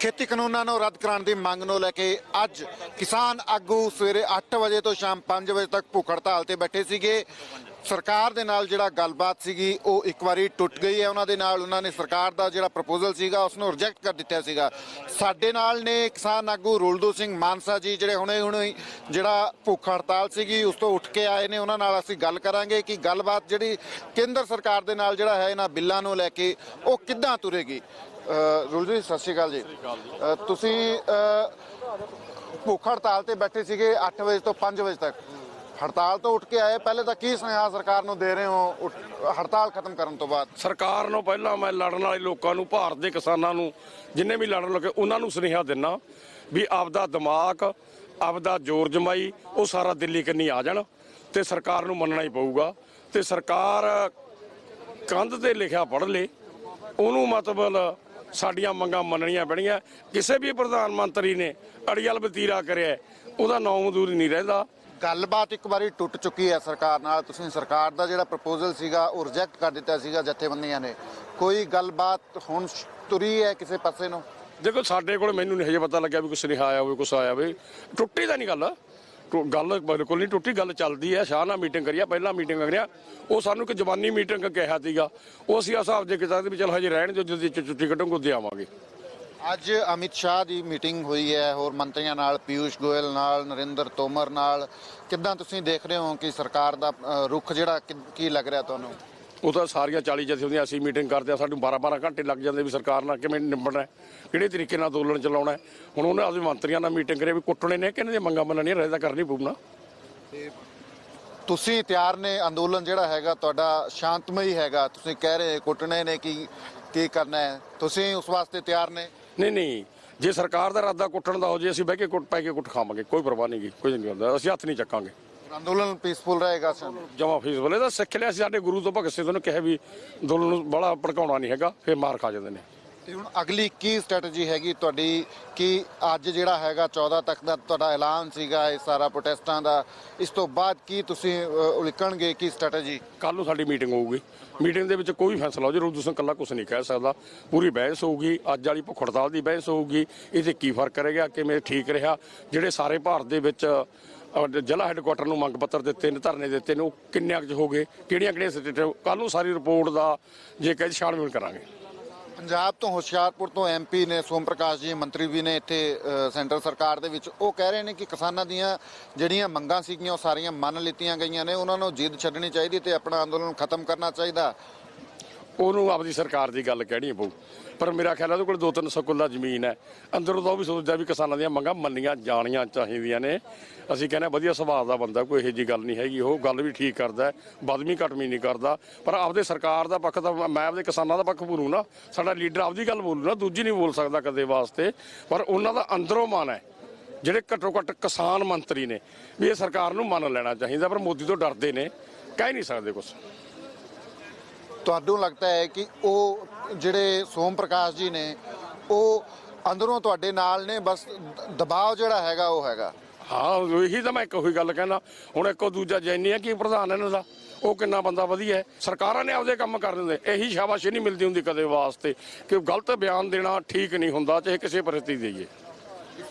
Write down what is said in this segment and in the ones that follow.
ਖੇਤੀ ਕਾਨੂੰਨਾਂ ਨੂੰ ਰੱਦ ਕਰਾਉਣ ਦੀ ਮੰਗ ਨੂੰ ਲੈ ਕੇ ਅੱਜ ਕਿਸਾਨ ਆਗੂ ਸਵੇਰੇ 8 ਵਜੇ ਤੋਂ ਸ਼ਾਮ 5 ਵਜੇ ਤੱਕ ਭੁੱਖ ਹੜਤਾਲ ਤੇ ਬੈਠੇ ਸੀਗੇ। ਸਰਕਾਰ ਦੇ ਨਾਲ ਜਿਹੜਾ ਗੱਲਬਾਤ ਸੀਗੀ, ਉਹ ਇੱਕ ਵਾਰੀ ਟੁੱਟ ਗਈ ਹੈ। ਉਹਨਾਂ ਦੇ ਨਾਲ ਉਹਨਾਂ ਨੇ ਸਰਕਾਰ ਦਾ ਜਿਹੜਾ ਪ੍ਰਪੋਜ਼ਲ ਸੀਗਾ ਉਸ ਨੂੰ ਰਿਜੈਕਟ ਕਰ ਦਿੱਤਾ ਸੀਗਾ। ਸਾਡੇ ਨਾਲ ਨੇ ਕਿਸਾਨ ਆਗੂ ਰੁਲਦੂ ਸਿੰਘ ਮਾਨਸਾ ਜੀ, ਜਿਹੜੇ ਹੁਣੇ ਹੁਣੇ ਜਿਹੜਾ ਭੁੱਖ ਹੜਤਾਲ ਸੀਗੀ, ਉਸ ਤੋਂ ਉੱਠ ਕੇ ਆਏ ਨੇ। ਉਹਨਾਂ ਨਾਲ ਅਸੀਂ ਗੱਲ ਕਰਾਂਗੇ ਕਿ ਗੱਲਬਾਤ ਜਿਹੜੀ ਕੇਂਦਰ ਸਰਕਾਰ ਦੇ ਨਾਲ ਜਿਹੜਾ ਹੈ, ਇਹਨਾਂ ਬਿੱਲਾਂ ਨੂੰ ਲੈ ਕੇ ਉਹ ਕਿੱਦਾਂ ਤੁਰੇਗੀ। ਰੋਲਦੂ ਜੀ। ਸਤਿ ਸ਼੍ਰੀ ਅਕਾਲ ਜੀ। ਤੁਸੀਂ ਭੁੱਖ ਹੜਤਾਲ ਤੇ ਬੈਠੇ ਸੀਗੇ 8 ਵਜੇ ਤੋਂ 5 ਵਜੇ ਤੱਕ। ਹੜਤਾਲ ਤੋਂ ਉੱਠ ਕੇ ਆਏ ਪਹਿਲੇ ਤਾਂ ਕੀ ਸੁਨੇਹਾ ਸਰਕਾਰ ਨੂੰ ਦੇ ਰਹੇ ਹੋ ਹੜਤਾਲ ਖਤਮ ਕਰਨ ਤੋਂ ਬਾਅਦ? ਸਰਕਾਰ ਨੂੰ ਪਹਿਲਾਂ ਮੈਂ ਲੜਨ ਵਾਲੇ ਲੋਕਾਂ ਨੂੰ ਭਾਰਤ ਦੇ ਕਿਸਾਨਾਂ ਨੂੰ ਜਿੰਨੇ ਵੀ ਲੜਨ ਲੱਗੇ ਉਹਨਾਂ ਨੂੰ ਸੁਨੇਹਾ ਦਿੰਨਾ ਵੀ ਆਪਦਾ ਦਿਮਾਗ ਆਪਦਾ ਜ਼ੋਰ ਜਮਾਈ ਉਹ ਸਾਰਾ ਦਿੱਲੀ ਕੰਨੀ ਆ ਜਾਣ ਤੇ ਸਰਕਾਰ ਨੂੰ ਮੰਨਣਾ ਹੀ ਪਊਗਾ। ਤੇ ਸਰਕਾਰ ਕੰਧ ਤੇ ਲਿਖਿਆ ਪੜ੍ਹ ਲੇ ਉਹਨੂੰ ਮਤਲਬ ਸਾਡੀਆਂ ਮੰਗਾਂ ਮੰਨਣੀਆਂ ਪੈਣੀਆਂ ਕਿਸੇ ਵੀ ਪ੍ਰਧਾਨ ਮੰਤਰੀ ਨੇ ਅੜੀਅਲ ਵਤੀਰਾ ਕਰਿਆ ਉਹਦਾ ਨਾਂ ਮਜ਼ਦੂਰ ਨਹੀਂ ਰਹਿੰਦਾ। ਗੱਲਬਾਤ ਇੱਕ ਵਾਰੀ ਟੁੱਟ ਚੁੱਕੀ ਹੈ ਸਰਕਾਰ ਨਾਲ। ਤੁਸੀਂ ਸਰਕਾਰ ਦਾ ਜਿਹੜਾ ਪ੍ਰਪੋਜ਼ਲ ਸੀਗਾ ਉਹ ਰਿਜੈਕਟ ਕਰ ਦਿੱਤਾ ਸੀਗਾ ਜਥੇਬੰਦੀਆਂ ਨੇ। ਕੋਈ ਗੱਲਬਾਤ ਹੁਣ ਤੁਰੀ ਹੈ ਕਿਸੇ ਪਾਸੇ ਨੂੰ? ਦੇਖੋ ਸਾਡੇ ਕੋਲ ਮੈਨੂੰ ਨਹੀਂ ਹਜੇ ਪਤਾ ਲੱਗਿਆ ਵੀ ਕੋਈ ਸੁਨੇਹਾ ਆਇਆ ਹੋਵੇ ਕੁਛ ਆਇਆ ਹੋਵੇ। ਟੁੱਟੀ ਤਾਂ ਨਹੀਂ ਗੱਲ। ਗੱਲ ਬਿਲਕੁਲ ਨਹੀਂ ਟੁੱਟੀ ਗੱਲ ਚੱਲਦੀ ਹੈ। ਸ਼ਾਹ ਨਾਲ ਮੀਟਿੰਗ ਕਰੀਆ ਪਹਿਲਾਂ ਮੀਟਿੰਗ ਕਰਿਆ ਉਹ ਸਾਨੂੰ ਇੱਕ ਜਵਾਨੀ ਮੀਟਿੰਗ ਕਿਹਾ ਸੀਗਾ। ਉਹ ਅਸੀਂ ਆ ਹਿਸਾਬ ਦੇ ਕਿਤਾ ਵੀ ਚਲ ਹਜੇ ਰਹਿਣ ਜੋ ਜਦੋਂ ਚੁੱਟੀ ਕੱਢਾਂਗੇ ਉਦੋਂ ਆਵਾਂਗੇ। ਅੱਜ ਅਮਿਤ ਸ਼ਾਹ ਦੀ ਮੀਟਿੰਗ ਹੋਈ ਹੈ। ਹੋਰ ਮੰਤਰੀਆਂ ਨਾਲ ਪਿਊਸ਼ ਗੋਇਲ ਨਾਲ ਨਰਿੰਦਰ ਤੋਮਰ ਨਾਲ। ਕਿੱਦਾਂ ਤੁਸੀਂ ਦੇਖ ਰਹੇ ਹੋ ਕਿ ਸਰਕਾਰ ਦਾ ਅ, ਰੁਖ ਜਿਹੜਾ ਕੀ ਲੱਗ ਰਿਹਾ ਤੁਹਾਨੂੰ? ਉਹ ਤਾਂ ਸਾਰੀਆਂ 40 ਜਥੇਬੰਦੀਆਂ ਅਸੀਂ ਮੀਟਿੰਗ ਕਰਦੇ ਆ ਸਾਨੂੰ 12 12 ਘੰਟੇ ਲੱਗ ਜਾਂਦੇ ਵੀ ਸਰਕਾਰ ਨਾਲ ਕਿਵੇਂ ਹੈ, ਕਿਹੜੇ ਤਰੀਕੇ ਨਾਲ ਅੰਦੋਲਨ ਚਲਾਉਣਾ। ਹੁਣ ਉਹਨਾਂ ਆਪਣੇ ਮੰਤਰੀਆਂ ਨਾਲ ਮੀਟਿੰਗ ਕਰੇ ਵੀ ਕੁੱਟਣੇ ਨੇ ਕਿ ਇਹਨਾਂ ਦੀਆਂ ਮੰਗਾਂ ਮੰਨਣੀਆਂ ਰਹਿਦਾ ਕਰਨੀ ਪਊਣਾ ਤੁਸੀਂ ਤਿਆਰ ਨੇ ਅੰਦੋਲਨ ਜਿਹੜਾ ਹੈਗਾ ਤੁਹਾਡਾ ਸ਼ਾਂਤਮਈ ਹੈਗਾ ਤੁਸੀਂ ਕਹਿ ਰਹੇ ਕੁੱਟਣੇ ਨੇ ਕੀ ਕੀ ਕਰਨਾ ਹੈ। ਤੁਸੀਂ ਉਸ ਵਾਸਤੇ ਤਿਆਰ ਨੇ? ਨਹੀਂ ਨਹੀਂ ਜੇ ਸਰਕਾਰ ਦਾ ਇਰਾਦਾ ਕੁੱਟਣ ਦਾ ਹੋ ਜੇ ਅਸੀਂ ਬਹਿ ਕੇ ਕੁੱਟ ਪੈ ਕੇ ਕੁੱਟ ਖਾਵਾਂਗੇ ਕੋਈ ਪਰਵਾਹ ਨਹੀਂ ਕੋਈ ਨਹੀਂ ਹੁੰਦਾ ਅਸੀਂ ਹੱਥ ਨਹੀਂ ਚੱਕਾਂਗੇ। ਅੰਦੋਲਨ ਪੀਸਫੁਲ ਰਹੇਗਾ ਸਰ। ਜਮਾ ਫੀਸ ਵਾਲੇ ਤਾਂ ਸਿੱਖ ਲਿਆ ਸੀ ਸਾਡੇ ਗੁਰੂ ਤੋਂ ਭਗਤ ਸਿੰਘ ਨੂੰ ਕਿਹਾ ਵੀ ਅੰਦੋਲਨ ਨੂੰ ਬੜਾ ਭੜਕਾਉਣਾ ਨਹੀਂ ਹੈਗਾ ਫਿਰ ਮਾਰ ਖਾ ਜਾਂਦੇ ਨੇ। ਤੇ ਹੁਣ ਅਗਲੀ ਕੀ ਸਟ੍ਰੈਟਜੀ ਹੈਗੀ ਤੁਹਾਡੀ ਕਿ ਅੱਜ ਜਿਹੜਾ ਹੈਗਾ 14 ਤੱਕ ਦਾ ਤੁਹਾਡਾ ਐਲਾਨ ਸੀਗਾ ਇਹ ਸਾਰਾ ਪ੍ਰੋਟੈਸਟਾਂ ਦਾ ਇਸ ਤੋਂ ਬਾਅਦ ਕੀ ਤੁਸੀਂ ਉਲੀਕਣਗੇ ਕੀ ਸਟ੍ਰੈਟਜੀ ਕੱਲ ਨੂੰ ਸਾਡੀ ਮੀਟਿੰਗ ਹੋਊਗੀ। ਮੀਟਿੰਗ ਦੇ ਵਿੱਚ ਕੋਈ ਫੈਸਲਾ ਹੋ ਜੇ ਰੂਦੂ ਸਿੰਘ ਕੱਲਾ ਕੁਝ ਨਹੀਂ ਕਹਿ ਸਕਦਾ। ਪੂਰੀ ਬਹਿਸ ਹੋਊਗੀ ਅੱਜ ਵਾਲੀ ਭੁੱਖ ਹੜਤਾਲ ਦੀ ਬਹਿਸ ਹੋਊਗੀ। ਇਹਦੇ ਕੀ ਫ਼ਰਕ ਕਰੇਗਾ ਕਿਵੇਂ ਠੀਕ ਰਿਹਾ? ਜਿਹੜੇ ਸਾਰੇ ਭਾਰਤ ਦੇ ਵਿੱਚ ਜ਼ਿਲ੍ਹਾ ਹੈੱਡਕੁਆਟਰ ਨੂੰ ਮੰਗ ਪੱਤਰ ਦਿੱਤੇ ਨੇ, ਧਰਨੇ ਦਿੱਤੇ ਨੇ, ਉਹ ਕਿੰਨੇ ਕੁ 'ਚ ਹੋ ਗਏ, ਕਿਹੜੀਆਂ ਕਿਹੜੀਆਂ ਸਟੇਟ ਕੱਲ ਨੂੰ ਸਾਰੀ ਰਿਪੋਰਟ ਦਾ ਜੇ ਕਹੇ ਛਾਣਬੀਣ ਕਰਾਂਗੇ। ਪੰਜਾਬ ਤੋਂ ਹੁਸ਼ਿਆਰਪੁਰ ਤੋਂ ਐਮਪੀ ਨੇ, ਸੋਮ ਪ੍ਰਕਾਸ਼ ਜੀ, ਮੰਤਰੀ ਵੀ ਨੇ ਇੱਥੇ ਸੈਂਟਰ ਸਰਕਾਰ ਦੇ ਵਿੱਚ, ਉਹ ਕਹਿ ਰਹੇ ਨੇ ਕਿ ਕਿਸਾਨਾਂ ਦੀਆਂ ਜਿਹੜੀਆਂ ਮੰਗਾਂ ਸੀਗੀਆਂ, ਉਹ ਸਾਰੀਆਂ ਮੰਨ ਲਿੱਤੀਆਂ ਗਈਆਂ ਨੇ, ਉਹਨਾਂ ਨੂੰ ਜਿੱਦ ਛੱਡਣੀ ਚਾਹੀਦੀ ਤੇ ਆਪਣਾ ਅੰਦੋਲਨ ਖਤਮ ਕਰਨਾ ਚਾਹੀਦਾ। ਉਹਨੂੰ ਆਪਦੀ ਸਰਕਾਰ ਦੀ ਗੱਲ ਕਹਿਣੀ ਪਊ। ਪਰ ਮੇਰਾ ਖਿਆਲ ਹੈ ਉਹਦੇ ਕੋਲ ਦੋ ਤਿੰਨ ਸੌ ਕਿੱਲਾ ਜ਼ਮੀਨ ਹੈ। ਅੰਦਰੋਂ ਤਾਂ ਉਹ ਵੀ ਸੋਚਦਾ ਵੀ ਕਿਸਾਨਾਂ ਦੀਆਂ ਮੰਗਾਂ ਮੰਨੀਆਂ ਜਾਣੀਆਂ ਚਾਹੀਦੀਆਂ ਨੇ। ਅਸੀਂ ਕਹਿੰਦੇ ਵਧੀਆ ਸੁਭਾਅ ਦਾ ਬੰਦਾ ਕੋਈ ਇਹੋ ਜੀ ਗੱਲ ਨਹੀਂ ਹੈਗੀ। ਉਹ ਗੱਲ ਵੀ ਠੀਕ ਕਰਦਾ ਹੈ, ਬਦਮੀ ਘਟਮੀ ਨਹੀਂ ਕਰਦਾ। ਪਰ ਆਪਦੇ ਸਰਕਾਰ ਦਾ ਪੱਖ ਤਾਂ ਮੈਂ ਆਪਦੇ ਕਿਸਾਨਾਂ ਦਾ ਪੱਖ ਬੋਲੂ ਨਾ ਸਾਡਾ ਲੀਡਰ ਆਪਦੀ ਗੱਲ ਬੋਲੂ ਨਾ ਦੂਜੀ ਨਹੀਂ ਬੋਲ ਸਕਦਾ ਕਦੇ ਵਾਸਤੇ। ਪਰ ਉਹਨਾਂ ਦਾ ਅੰਦਰੋਂ ਮਨ ਹੈ ਜਿਹੜੇ ਘੱਟੋ ਘੱਟ ਕਿਸਾਨ ਮੰਤਰੀ ਨੇ ਵੀ ਇਹ ਸਰਕਾਰ ਨੂੰ ਮੰਨ ਲੈਣਾ ਚਾਹੀਦਾ ਪਰ ਮੋਦੀ ਤੋਂ ਡਰਦੇ ਨੇ। ਕਹਿ ਨਹੀਂ ਸਕਦੇ ਕੁਝ ਤੁਹਾਨੂੰ ਲੱਗਦਾ ਹੈ ਕਿ ਉਹ ਜਿਹੜੇ ਸੋਮ ਪ੍ਰਕਾਸ਼ ਜੀ ਨੇ ਉਹ ਅੰਦਰੋਂ ਤੁਹਾਡੇ ਨਾਲ ਨੇ ਬਸ ਦਬਾਅ ਜਿਹੜਾ ਹੈਗਾ ਉਹ ਹੈਗਾ। ਹਾਂ ਇਹੀ ਤਾਂ ਮੈਂ ਇੱਕ ਉਹੀ ਗੱਲ ਕਹਿਣਾ ਹੁਣ ਇੱਕੋ ਦੂਜਾ ਜੈਨੀ ਆ ਕੀ ਪ੍ਰਧਾਨ ਇਹਨਾਂ ਦਾ? ਉਹ ਕਿੰਨਾ ਬੰਦਾ ਵਧੀਆ ਹੈ। ਸਰਕਾਰਾਂ ਨੇ ਆਪਦੇ ਕੰਮ ਕਰ ਦਿੰਦੇ। ਇਹੀ ਸ਼ਾਬਾਸ਼ੀ ਨਹੀਂ ਮਿਲਦੀ ਹੁੰਦੀ ਕਦੇ ਵਾਸਤੇ ਕਿ ਗਲਤ ਬਿਆਨ ਦੇਣਾ ਠੀਕ ਨਹੀਂ ਹੁੰਦਾ ਚਾਹੇ ਕਿਸੇ ਪ੍ਰਤੀ ਦੇਈਏ।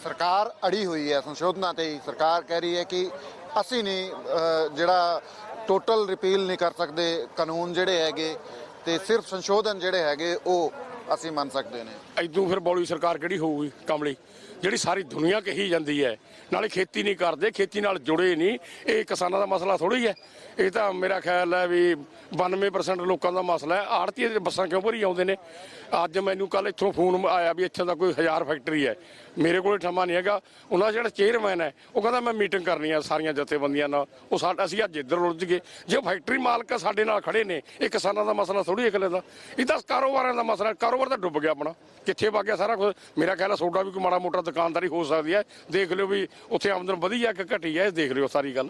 ਸਰਕਾਰ ਅੜੀ ਹੋਈ ਹੈ ਸੰਸ਼ੋਧਨਾਂ ਤੇ ਹੀ ਸਰਕਾਰ ਕਹਿ ਰਹੀ ਹੈ ਕਿ ਅਸੀਂ ਨਹੀਂ ਜਿਹੜਾ ਟੋਟਲ ਰਿਪੀਲ ਨਹੀਂ ਕਰ ਸਕਦੇ, ਕਾਨੂੰਨ ਜਿਹੜੇ ਹੈਗੇ ਤੇ ਸਿਰਫ ਸੰਸ਼ੋਧਨ ਜਿਹੜੇ ਹੈਗੇ, ਉਹ ਅਸੀਂ ਮੰਨ ਸਕਦੇ ਨੇ। ਐਦੋਂ ਫਿਰ ਬੌਲੀ ਸਰਕਾਰ ਕਿਹੜੀ ਹੋਊਗੀ ਕਮਲੀ ਜਿਹੜੀ ਸਾਰੀ ਦੁਨੀਆ ਕਹੀ ਜਾਂਦੀ ਹੈ, ਨਾਲੇ ਖੇਤੀ ਨਹੀਂ ਕਰਦੇ, ਖੇਤੀ ਨਾਲ ਜੁੜੇ ਨਹੀਂ, ਇਹ ਕਿਸਾਨਾਂ ਦਾ ਮਸਲਾ ਥੋੜੀ ਹੈ। ਇਹ ਤਾਂ ਮੇਰਾ ਖਿਆਲ ਹੈ ਵੀ 92% ਲੋਕਾਂ ਦਾ ਮਸਲਾ ਹੈ। ਆੜਤੀ ਦੇ ਬੱਸਾਂ ਕਿਉਂ ਭਰੀ ਆਉਂਦੇ ਨੇ? ਅੱਜ ਮੈਨੂੰ ਕੱਲ ਇੱਥੋਂ ਫੋਨ ਆਇਆ ਵੀ ਇੱਥੇ ਦਾ ਕੋਈ ਹਜ਼ਾਰ ਫੈਕਟਰੀ ਹੈ। ਮੇਰੇ ਕੋਲ ਠਮਾ ਨਹੀਂ ਹੈਗਾ। ਉਹਨਾਂ ਦਾ ਜਿਹੜਾ ਚੇਅਰਮੈਨ ਹੈ, ਉਹ ਕਹਿੰਦਾ ਮੈਂ ਮੀਟਿੰਗ ਕਰਨੀ ਆ ਸਾਰੀਆਂ ਜਥੇਬੰਦੀਆਂ ਨਾਲ। ਉਹ ਸਾਡਾ ਅਸੀਂ ਅੱਜ ਇੱਧਰ ਉਲਝ ਗਏ। ਜੇ ਫੈਕਟਰੀ ਮਾਲਕ ਸਾਡੇ ਨਾਲ ਖੜੇ ਨੇ, ਇਹ ਕਿਸਾਨਾਂ ਦਾ ਮਸਲਾ ਥੋੜੀ ਇਕੱਲੇ ਦਾ। ਇਹ ਤਾਂ ਕਾਰੋਬਾਰਾਂ ਦਾ ਮਸਲਾ ਕਾਰੋਬਾਰ ਤਾਂ ਡੁੱਬ ਗਿਆ ਆਪਣਾ। ਕਿੱਥੇ ਵਗ ਗਿਆ ਸਾਰਾ ਕੁਝ ਮੇਰਾ ਖਿਆਲ ਹੈ ਤੁਹਾਡਾ ਵੀ ਕੋਈ ਮਾੜਾ ਮੋਟਾ ਦੁਕਾਨਦਾਰੀ ਹੋ ਸਕਦੀ ਹੈ। ਦੇਖ ਲਿਓ ਵੀ ਉੱਥੇ ਆਮਦਨ ਵਧੀ ਕਿ ਘਟੀ ਹੈ ਇਹ ਦੇਖ ਲਿਓ ਸਾਰੀ ਗੱਲ।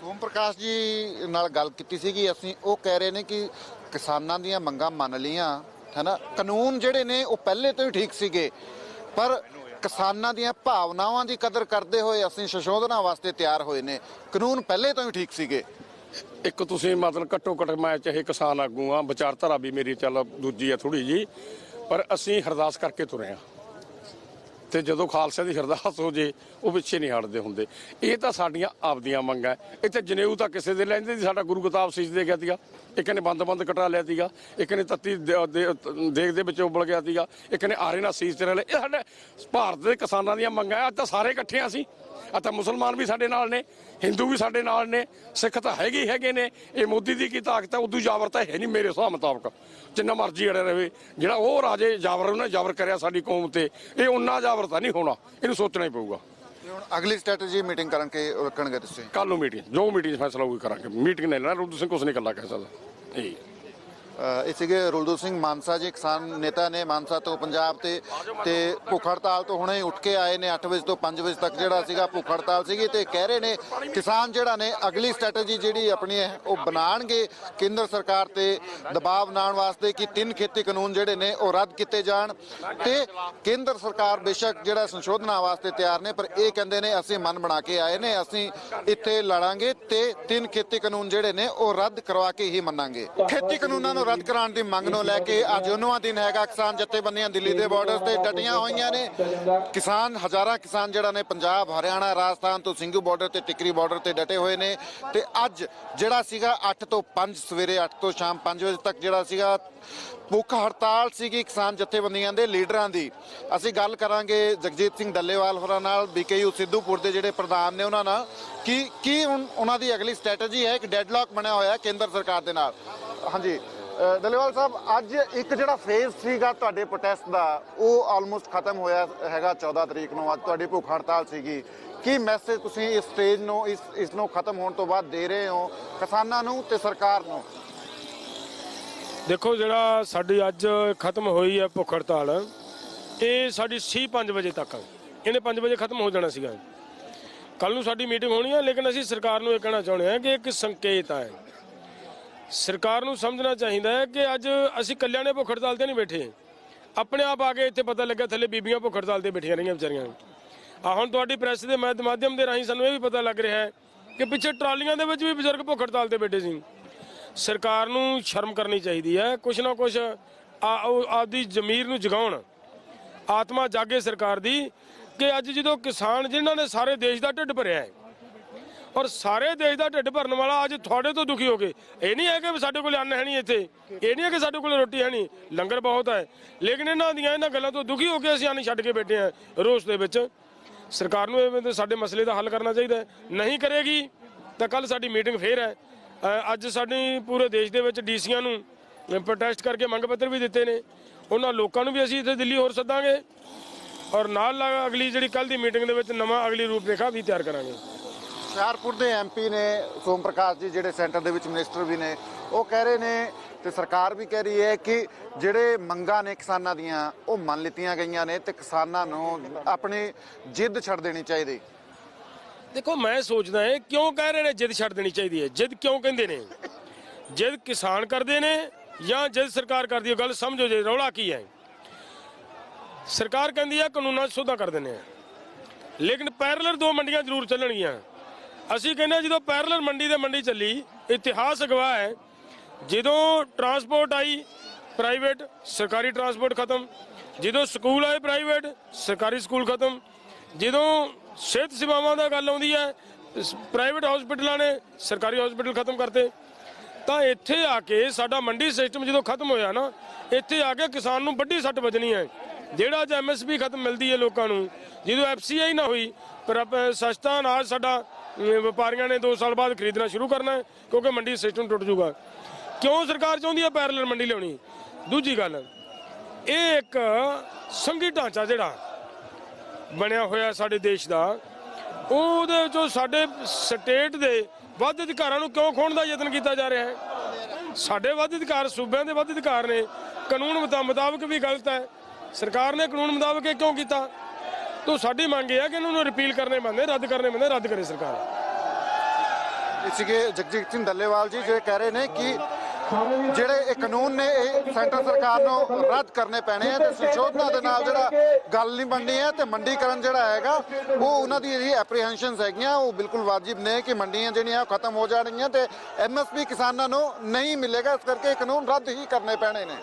ਸੋਮ ਪ੍ਰਕਾਸ਼ ਜੀ ਨਾਲ ਗੱਲ ਕੀਤੀ ਸੀਗੀ ਅਸੀਂ ਉਹ ਕਹਿ ਰਹੇ ਨੇ ਕਿ ਕਿਸਾਨਾਂ ਦੀਆਂ ਮੰਗਾਂ ਮੰਨ ਲੀਆਂ ਹੈਨਾ? ਕਾਨੂੰਨ ਜਿਹੜੇ ਨੇ ਉਹ ਪਹਿਲੇ ਤੋਂ ਹੀ ਠੀਕ ਸੀਗੇ। ਪਰ ਕਿਸਾਨਾਂ ਦੀਆਂ ਭਾਵਨਾਵਾਂ ਦੀ ਕਦਰ ਕਰਦੇ ਹੋਏ ਅਸੀਂ ਸੰਸ਼ੋਧਨਾਂ ਵਾਸਤੇ ਤਿਆਰ ਹੋਏ ਨੇ। ਕਾਨੂੰਨ ਪਹਿਲੇ ਤੋਂ ਹੀ ਠੀਕ ਸੀਗੇ। ਇੱਕ ਤੁਸੀਂ ਮਤਲਬ ਘੱਟੋ ਘੱਟ ਮੈਂ ਚਾਹੇ ਕਿਸਾਨ ਆਗੂ ਆ ਵਿਚਾਰਧਾਰਾ ਵੀ ਮੇਰੀ ਚੱਲ ਦੂਜੀ ਆ ਥੋੜੀ ਜੀ ਪਰ ਅਸੀਂ ਅਰਦਾਸ ਕਰਕੇ ਤੁਰੇ ਆ ਤੇ ਜਦੋਂ ਖਾਲਸਾ ਦੀ ਅਰਦਾਸ ਹੋ ਜੇ, ਉਹ ਪਿੱਛੇ ਨਹੀਂ ਹਟਦੇ ਹੁੰਦੇ। ਇਹ ਤਾਂ ਸਾਡੀਆਂ ਆਪਦੀਆਂ ਮੰਗਾਂ ਇੱਥੇ ਜਨੇਊ ਤਾਂ ਕਿਸੇ ਦੇ ਲੈਂਦੇ ਸੀ ਸਾਡਾ ਗੁਰੂ ਕਿਤਾਬ ਸੀਸ ਦੇ ਗਿਆ ਸੀਗਾ। ਇੱਕ ਨੇ ਬੰਦ-ਬੰਦ ਕਟਾ ਲਿਆ ਸੀਗਾ, ਇੱਕ ਨੇ ਤੱਤੀ ਦੇ- ਦੇ- ਦੇ ਵਿੱਚ ਉਬਲ ਗਿਆ ਸੀਗਾ, ਇੱਕ ਨੇ ਆਰੇ ਨਾਲ ਸੀਸ ਤੇ ਲੈ ਇਹ ਸਾਡੇ ਭਾਰਤ ਦੇ ਕਿਸਾਨਾਂ ਦੀਆਂ ਮੰਗਾਂ ਅੱਜ ਤਾਂ ਸਾਰੇ ਇਕੱਠੇ ਆ ਅਸੀਂ। ਅੱਜ ਤਾਂ ਮੁਸਲਮਾਨ ਵੀ ਸਾਡੇ ਨਾਲ ਨੇ, ਹਿੰਦੂ ਵੀ ਸਾਡੇ ਨਾਲ ਨੇ, ਸਿੱਖ ਤਾਂ ਹੈਗੇ ਹੀ ਹੈਗੇ ਨੇ। ਇਹ ਮੋਦੀ ਦੀ ਕੀ ਤਾਕਤ ਹੈ ਉਦੋਂ ਜਾਬਰ ਤਾਂ ਹੈ ਨਹੀਂ ਮੇਰੇ ਹਿਸਾਬ ਮੁਤਾਬਕ। ਜਿੰਨਾ ਮਰਜ਼ੀ ਅੜੇ ਰਹੇ ਜਿਹੜਾ ਉਹ ਰਾਜੇ ਜਾਬਰ, ਉਹਨੇ ਜਾਬਰ ਕਰਿਆ ਸਾਡੀ ਕੌਮ ਤੇ। ਇਹ ਉਹਨਾਂ ਜਾਬਰ ਤਾਂ ਨਹੀਂ ਹੋਣਾ, ਇਹਨੂੰ ਸੋਚਣਾ ਹੀ ਪਊਗਾ। ਹੁਣ ਅਗਲੀ ਸਟ੍ਰੈਟਜੀ ਮੀਟਿੰਗ ਕਰਨ ਕੇ ਰੱਖਣਗੇ ਤੁਸੀਂ? ਕੱਲ ਨੂੰ ਮੀਟਿੰਗ ਜੋ ਮੀਟਿੰਗ ਫੈਸਲਾ ਹੋਊਗੀ ਕਰਾਂਗੇ। ਮੀਟਿੰਗ ਨਹੀਂ ਲੈਣਾ ਰੂਪ ਸਿੰਘ ਕੁਛ ਨਹੀਂ ਇਕੱਲਾ ਕਹਿ ਸਕਦਾ। ਇਹ ਇਹ ਸੀਗੇ ਰੁਲਦੂ ਸਿੰਘ ਮਾਨਸਾ ਜੀ, ਕਿਸਾਨ ਨੇਤਾ ਨੇ ਮਾਨਸਾ ਤੋਂ ਪੰਜਾਬ ਤੇ ਤੇ ਭੁੱਖ ਹੜਤਾਲ ਤੋਂ ਹੁਣੇ ਉੱਠ ਕੇ ਆਏ ਨੇ 8 ਵਜੇ ਤੋਂ 5 ਵਜੇ ਤੱਕ ਜਿਹੜਾ ਸੀਗਾ ਭੁੱਖ ਹੜਤਾਲ ਸੀਗੀ ਤੇ ਕਹਿ ਰਹੇ ਨੇ ਕਿਸਾਨ ਜਿਹੜਾ ਨੇ ਅਗਲੀ ਸਟ੍ਰੈਟਜੀ ਜਿਹੜੀ ਆਪਣੀ ਹੈ ਉਹ ਬਣਾਣਗੇ ਕੇਂਦਰ ਸਰਕਾਰ ਤੇ ਦਬਾਅ ਬਣਾਉਣ ਵਾਸਤੇ ਕਿ ਤਿੰਨ ਖੇਤੀ ਕਾਨੂੰਨ ਜਿਹੜੇ ਨੇ ਉਹ ਰੱਦ ਕੀਤੇ ਜਾਣ ਤੇ ਕੇਂਦਰ ਸਰਕਾਰ ਬੇਸ਼ੱਕ ਜਿਹੜਾ ਸੰਸ਼ੋਧਨਾਂ ਵਾਸਤੇ ਤਿਆਰ ਨੇ, ਪਰ ਇਹ ਕਹਿੰਦੇ ਨੇ ਅਸੀਂ ਮਨ ਬਣਾ ਕੇ ਆਏ ਨੇ, ਅਸੀਂ ਇੱਥੇ ਲੜਾਂਗੇ ਤੇ ਤਿੰਨ ਖੇਤੀ ਕਾਨੂੰਨ ਜਿਹੜੇ ਨੇ ਉਹ ਰੱਦ ਕਰਵਾ ਕੇ ਹੀ ਮੰਨਾਂਗੇ। ਖੇਤੀ ਕਾਨੂੰਨਾਂ ਨੂੰ ਰੱਦ ਕਰਾਉਣ ਦੀ ਮੰਗ ਨੂੰ ਲੈ ਕੇ ਅੱਜ 19ਵਾਂ ਦਿਨ ਹੈਗਾ ਕਿਸਾਨ ਜਥੇਬੰਦੀਆਂ ਦਿੱਲੀ ਦੇ ਬਾਰਡਰ ਤੇ ਡਟੀਆਂ ਹੋਈਆਂ ਨੇ। ਕਿਸਾਨ, ਹਜ਼ਾਰਾਂ ਕਿਸਾਨ ਜਿਹੜਾ ਨੇ ਪੰਜਾਬ, ਹਰਿਆਣਾ, ਰਾਜਸਥਾਨ ਤੋਂ ਸਿੰਘੂ ਬਾਰਡਰ ਤੇ ਟਿਕਰੀ ਬਾਰਡਰ ਤੇ ਡਟੇ ਹੋਏ ਨੇ ਤੇ ਅੱਜ ਜਿਹੜਾ ਸੀਗਾ 8 ਤੋਂ 5 ਸਵੇਰੇ 8 ਤੋਂ ਸ਼ਾਮ 5 ਵਜੇ ਤੱਕ ਜਿਹੜਾ ਸੀਗਾ ਭੁੱਖ ਹੜਤਾਲ ਸੀਗੀ ਕਿਸਾਨ ਜਥੇਬੰਦੀਆਂ ਦੇ ਲੀਡਰਾਂ ਦੀ। ਅਸੀਂ ਗੱਲ ਕਰਾਂਗੇ ਜਗਜੀਤ ਸਿੰਘ ਡੱਲੇਵਾਲ ਹੋਰਾਂ ਨਾਲ, ਬੀਕੇਯੂ ਸਿੱਧੂਪੁਰ ਦੇ ਜਿਹੜੇ ਪ੍ਰਧਾਨ ਨੇ ਉਹਨਾਂ ਨਾਲ। ਕਿ ਕੀ ਹੁਣ ਉਹਨਾਂ ਦੀ ਅਗਲੀ ਸਟ੍ਰੈਟਜੀ ਹੈ? ਇੱਕ ਡੈਡਲੌਕ ਬਣਿਆ ਹੋਇਆ ਕੇਂਦਰ ਸਰਕਾਰ ਦੇ ਨਾਲ। ਹਾਂਜੀ। ਦਲੇਵਾਲ ਸਾਹਿਬ, ਅੱਜ ਇੱਕ ਜਿਹੜਾ ਫੇਜ਼ ਸੀਗਾ ਤੁਹਾਡੇ ਪ੍ਰੋਟੈਸਟ ਦਾ, ਉਹ ਆਲਮੋਸਟ ਖਤਮ ਹੋਇਆ ਹੈਗਾ 14 ਤਰੀਕ ਨੂੰ, ਅੱਜ ਤੁਹਾਡੀ ਭੁੱਖ ਹੜਤਾਲ ਸੀਗੀ। ਕੀ ਮੈਸੇਜ ਤੁਸੀਂ ਇਸ ਸਟੇਜ ਨੂੰ, ਇਸ ਇਸ ਨੂੰ ਖਤਮ ਹੋਣ ਤੋਂ ਬਾਅਦ ਦੇ ਰਹੇ ਹੋ ਕਿਸਾਨਾਂ ਨੂੰ ਤੇ ਸਰਕਾਰ ਨੂੰ? ਦੇਖੋ ਜਿਹੜਾ ਸਾਡੀ ਅੱਜ ਖਤਮ ਹੋਈ ਹੈ ਭੁੱਖ ਹੜਤਾਲ, ਇਹ ਸਾਡੀ ਸੀ 5 ਵਜੇ ਤੱਕ। ਇਹਨੇ 5 ਵਜੇ ਖਤਮ ਹੋ ਜਾਣਾ ਸੀਗਾ। ਕੱਲ ਨੂੰ ਸਾਡੀ ਮੀਟਿੰਗ ਹੋਣੀ ਹੈ, ਲੇਕਿਨ ਅਸੀਂ ਸਰਕਾਰ ਨੂੰ ਇਹ ਕਹਿਣਾ ਚਾਹੁੰਦੇ ਹਾਂ ਕਿ ਇੱਕ ਸੰਕੇਤ ਹੈ। ਸਰਕਾਰ ਨੂੰ ਸਮਝਣਾ ਚਾਹੀਦਾ ਹੈ ਕਿ ਅੱਜ ਅਸੀਂ ਕੱਲਿਆਂ ਨੇ ਭੁੱਖ ਹੜਤਾਲ ਤੇ ਨਹੀਂ ਬੈਠੇ। ਆਪਣੇ ਆਪ ਆ ਕੇ ਇੱਥੇ ਪਤਾ ਲੱਗਾ ਥੱਲੇ ਬੀਬੀਆਂ ਭੁੱਖ ਹੜਤਾਲ ਤੇ ਬੈਠੀਆਂ ਰਹੀਆਂ ਵਿਚਾਰੀਆਂ। ਆ ਹੁਣ ਤੁਹਾਡੀ ਪ੍ਰੈਸ ਦੇ ਮਾਧ- ਮਾਧਿਅਮ ਦੇ ਰਾਹੀਂ ਸਾਨੂੰ ਇਹ ਵੀ ਪਤਾ ਲੱਗ ਰਿਹਾ ਹੈ ਕਿ ਪਿੱਛੇ ਟਰਾਲੀਆਂ ਦੇ ਵਿੱਚ ਵੀ ਬਜ਼ੁਰਗ ਭੁੱਖ ਹੜਤਾਲ ਤੇ ਬੈਠੇ ਸੀ। ਸਰਕਾਰ ਨੂੰ ਸ਼ਰਮ ਕਰਨੀ ਚਾਹੀਦੀ ਹੈ, ਕੁਛ ਨਾ ਕੁਛ ਆ- ਉਹ ਆਪਦੀ ਜ਼ਮੀਰ ਨੂੰ ਜਗਾਉਣ। ਆਤਮਾ ਜਾਗੇ ਸਰਕਾਰ ਦੀ ਕਿ ਅੱਜ ਜਦੋਂ ਕਿਸਾਨ ਜਿਨ੍ਹਾਂ ਨੇ ਸਾਰੇ ਦੇਸ਼ ਦਾ ਢਿੱਡ ਭਰਿਆ ਹੈ ਔਰ ਸਾਰੇ ਦੇਸ਼ ਦਾ ਢਿੱਡ ਭਰਨ ਵਾਲਾ ਅੱਜ ਤੁਹਾਡੇ ਤੋਂ ਦੁਖੀ ਹੋ ਗਏ ਇਹ ਨਹੀਂ ਹੈ ਕਿ ਸਾਡੇ ਕੋਲ ਅੰਨ ਹੈ ਨਹੀਂ ਇੱਥੇ। ਇਹ ਨਹੀਂ ਹੈ ਕਿ ਸਾਡੇ ਕੋਲ ਰੋਟੀ ਹੈ ਨਹੀਂ। ਲੰਗਰ ਬਹੁਤ ਹੈ। ਲੇਕਿਨ ਇਹਨਾਂ ਦੀਆਂ ਇਹਨਾਂ ਗੱਲਾਂ ਤੋਂ ਦੁਖੀ ਹੋ ਕੇ ਅਸੀਂ ਅੰਨ ਛੱਡ ਕੇ ਬੈਠੇ ਹਾਂ ਰੋਸ ਦੇ ਵਿੱਚ। ਸਰਕਾਰ ਨੂੰ ਇਹ ਸਾਡੇ ਮਸਲੇ ਦਾ ਹੱਲ ਕਰਨਾ ਚਾਹੀਦਾ ਹੈ। ਨਹੀਂ ਕਰੇਗੀ ਤਾਂ ਕੱਲ ਸਾਡੀ ਮੀਟਿੰਗ ਫੇਰ ਹੈ। ਅੱਜ ਸਾਡੀ ਪੂਰੇ ਦੇਸ਼ ਦੇ ਵਿੱਚ ਡੀਸੀਆਂ ਨੂੰ ਪ੍ਰੋਟੈਸਟ ਕਰਕੇ ਮੰਗ ਪੱਤਰ ਵੀ ਦਿੱਤੇ ਨੇ। ਉਹਨਾਂ ਲੋਕਾਂ ਨੂੰ ਵੀ ਅਸੀਂ ਇੱਥੇ ਦਿੱਲੀ ਹੋਰ ਸੱਦਾਂਗੇ। ਔਰ ਨਾਲ ਅਗਲੀ ਜਿਹੜੀ ਕੱਲ ਦੀ ਮੀਟਿੰਗ ਦੇ ਵਿੱਚ ਨਵਾਂ ਅਗਲੀ ਰੂਪਰੇਖਾ ਵੀ ਤਿਆਰ ਕਰਾਂਗੇ। ਹੁਸ਼ਿਆਰਪੁਰ ਦੇ ਐਮਪੀ ਨੇ ਸੋਮ ਪ੍ਰਕਾਸ਼ ਜੀ, ਜਿਹੜੇ ਸੈਂਟਰ ਦੇ ਵਿੱਚ ਮਿਨਿਸਟਰ ਵੀ ਨੇ, ਉਹ ਕਹਿ ਰਹੇ ਨੇ ਤੇ ਸਰਕਾਰ ਵੀ ਕਹਿ ਰਹੀ ਹੈ ਕਿ ਜਿਹੜੇ ਮੰਗਾਂ ਨੇ ਕਿਸਾਨਾਂ ਦੀਆਂ, ਉਹ ਮੰਨ ਲਿੱਤੀਆਂ ਗਈਆਂ ਨੇ ਤੇ ਕਿਸਾਨਾਂ ਨੂੰ ਆਪਣੀ ਜਿੱਦ ਛੱਡ ਦੇਣੀ ਚਾਹੀਦੀ। ਦੇਖੋ, ਮੈਂ ਸੋਚਦਾ ਹਾਂ, ਕਿਉਂ ਕਹਿ ਰਹੇ ਨੇ ਜਿੱਦ ਛੱਡ ਦੇਣੀ ਚਾਹੀਦੀ ਹੈ? ਜਿੱਦ ਕਿਉਂ ਕਹਿੰਦੇ ਨੇ? ਜਿੱਦ ਕਿਸਾਨ ਕਰਦੇ ਨੇ ਜਾਂ ਜਿੱਦ ਸਰਕਾਰ ਕਰਦੀ ਹੈ? ਗੱਲ ਸਮਝੋ ਜੇ, ਰੌਲਾ ਕੀ ਹੈ? ਸਰਕਾਰ ਕਹਿੰਦੀ ਹੈ, ਕਾਨੂੰਨਾਂ 'ਚ ਸੋਧਾਂ ਕਰ ਦਿੰਦੇ ਆ। ਲੇਕਿਨ ਪੈਰਲਰ ਦੋ ਮੰਡੀਆਂ ਜ਼ਰੂਰ ਚੱਲਣਗੀਆਂ। ਅਸੀਂ ਕਹਿੰਦੇ ਹਾਂ ਜਦੋਂ ਪੈਰਲਰ ਮੰਡੀ ਦੇ ਮੰਡੀ ਚੱਲੀ, ਇਤਿਹਾਸ ਗਵਾਹ ਹੈ। ਜਦੋਂ ਟਰਾਂਸਪੋਰਟ ਆਈ ਪ੍ਰਾਈਵੇਟ ਸਰਕਾਰੀ ਟਰਾਂਸਪੋਰਟ ਖਤਮ। ਜਦੋਂ ਸਕੂਲ ਆਏ ਪ੍ਰਾਈਵੇਟ ਸਰਕਾਰੀ ਸਕੂਲ ਖਤਮ। ਜਦੋਂ ਸਿਹਤ ਸੇਵਾਵਾਂ ਦਾ ਗੱਲ ਆਉਂਦੀ ਹੈ ਪ੍ਰਾਈਵੇਟ ਹਸਪੀਟਲਾਂ ਨੇ ਸਰਕਾਰੀ ਹਸਪੀਟਲ ਖਤਮ ਕਰਤੇ। ਤਾਂ ਇੱਥੇ ਆ ਕੇ ਸਾਡਾ ਮੰਡੀ ਸਿਸਟਮ ਜਦੋਂ ਖਤਮ ਹੋਇਆ ਨਾ, ਇੱਥੇ ਆ ਕੇ ਕਿਸਾਨ ਨੂੰ ਵੱਡੀ ਸੱਟ ਵੱਜਣੀ ਹੈ। ਜਿਹੜਾ ਅੱਜ ਐਮਐਸਪੀ ਖਤਮ ਮਿਲਦੀ ਹੈ ਲੋਕਾਂ ਨੂੰ। ਜਦੋਂ ਐਫਸੀਆਈ ਨਾ ਹੋਈ, ਪਰ ਸਸਤਾ ਅਨਾਜ ਸਾਡਾ ਵਪਾਰੀਆਂ ਨੇ 2 ਸਾਲ ਬਾਅਦ ਖਰੀਦਣਾ ਸ਼ੁਰੂ ਕਰਨਾ ਹੈ, ਕਿਉਂਕਿ ਮੰਡੀ ਸਿਸਟਮ ਟੁੱਟ ਜਾਊਗਾ। ਕਿਉਂ ਸਰਕਾਰ ਚਾਹੁੰਦੀ ਹੈ ਪੈਰਲਲ ਮੰਡੀ ਲਿਆਉਣੀ? ਦੂਜੀ ਗੱਲ, ਇਹ ਇੱਕ ਸੰਘੀ ਢਾਂਚਾ ਜਿਹੜਾ ਬਣਿਆ ਹੋਇਆ ਸਾਡੇ ਦੇਸ਼ ਦਾ, ਉਹਦੇ ਵਿੱਚੋਂ ਸਾਡੇ ਸਟੇਟ ਦੇ ਵੱਧ ਅਧਿਕਾਰਾਂ ਨੂੰ ਕਿਉਂ ਖੋਣ ਦਾ ਯਤਨ ਕੀਤਾ ਜਾ ਰਿਹਾ ਹੈ? ਸਾਡੇ ਵੱਧ ਅਧਿਕਾਰ ਸੂਬਿਆਂ ਦੇ ਵੱਧ ਅਧਿਕਾਰ ਨੇ, ਕਾਨੂੰਨ ਮੁਤਾਬਕ ਵੀ ਗਲਤ ਹੈ। ਸਰਕਾਰ ਨੇ ਕਾਨੂੰਨ ਮੁਤਾਬਕ ਇਹ ਕਿਉਂ ਕੀਤਾ? ਤੋਂ ਸਾਡੀ ਮੰਗ ਇਹ ਹੈ ਕਿ ਇਹਨਾਂ ਨੂੰ ਰਿਪੀਲ ਕਰਨੇ ਬੰਦੇ, ਰੱਦ ਕਰਨੇ ਬੰਦੇ, ਰੱਦ ਕਰੇ ਸਰਕਾਰ। ਇਹ ਜਗਜੀਤ ਸਿੰਘ ਡੱਲੇਵਾਲ ਜੀ ਜੋ ਕਹਿ ਰਹੇ ਨੇ ਕਿ ਜਿਹੜੇ ਇਹ ਕਾਨੂੰਨ ਨੇ, ਇਹ ਸੈਂਟਰ ਸਰਕਾਰ ਨੂੰ ਰੱਦ ਕਰਨੇ ਪੈਣੇ ਆ ਤੇ ਸੰਸ਼ੋਧਨਾਂ ਦੇ ਨਾਲ ਜਿਹੜਾ ਗੱਲ ਨਹੀਂ ਬਣਨੀ ਹੈ ਤੇ ਮੰਡੀਕਰਨ ਜਿਹੜਾ ਹੈਗਾ, ਉਹ ਉਹਨਾਂ ਦੀ ਜਿਹੜੀ ਐਪਰੀਹੈਂਸ਼ਨਸ ਹੈਗੀਆਂ, ਉਹ ਬਿਲਕੁਲ ਵਾਜਿਬ ਨੇ ਕਿ ਮੰਡੀਆਂ ਜਿਹੜੀਆਂ ਉਹ ਖਤਮ ਹੋ ਜਾਣਗੀਆਂ ਤੇ ਐਮਐਸਪੀ ਕਿਸਾਨਾਂ ਨੂੰ ਨਹੀਂ ਮਿਲੇਗਾ, ਇਸ ਕਰਕੇ ਇਹ ਕਾਨੂੰਨ ਰੱਦ ਹੀ ਕਰਨੇ ਪੈਣੇ ਨੇ।